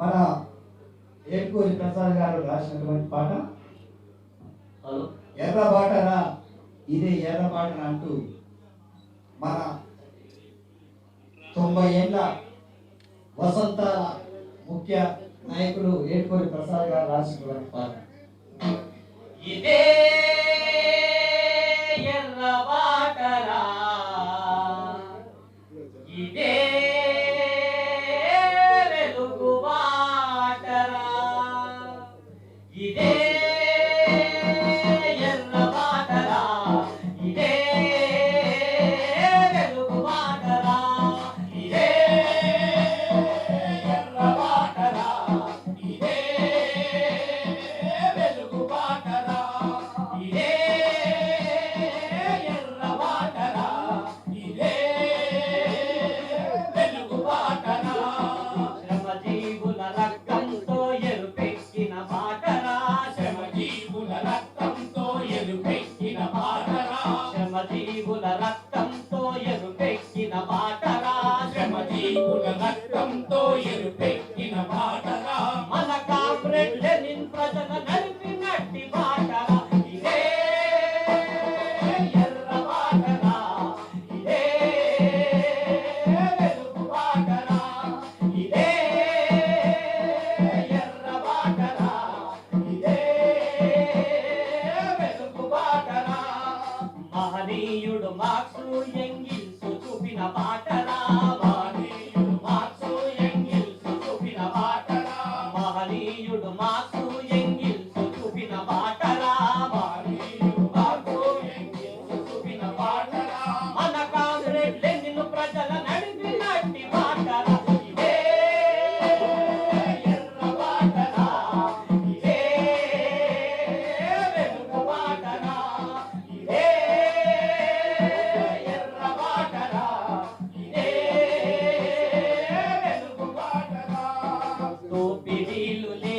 మన ఏటూరి ప్రసాద్ గారు రాసినటువంటి పాట? హలో. ఎర్ర బాటనా ఇదే ఎర్ర బాటన అంటూ మన తొంభై ఏళ్ళ వసంత ముఖ్య నాయకులు ఏటూరి ప్రసాద్ గారు రాసినటువంటి పాట. ఇదే జీవుల రక్తంతో ఎరుపెక్కిన రాజమ జీవుల రక్తంతో ఎరుపెక్కిన మాట పాటలా ಬಿಡಿಲು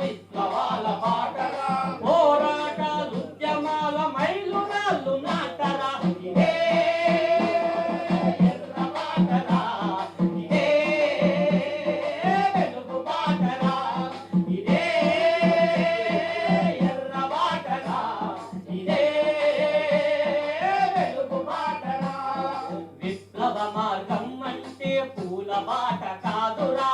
విప్లవాల పాటరా పోరాటాలు ఉద్యమాల మైలు నాళ్ళు నాటరా విప్లవ మార్గం అంటే పూల బాట కాదురా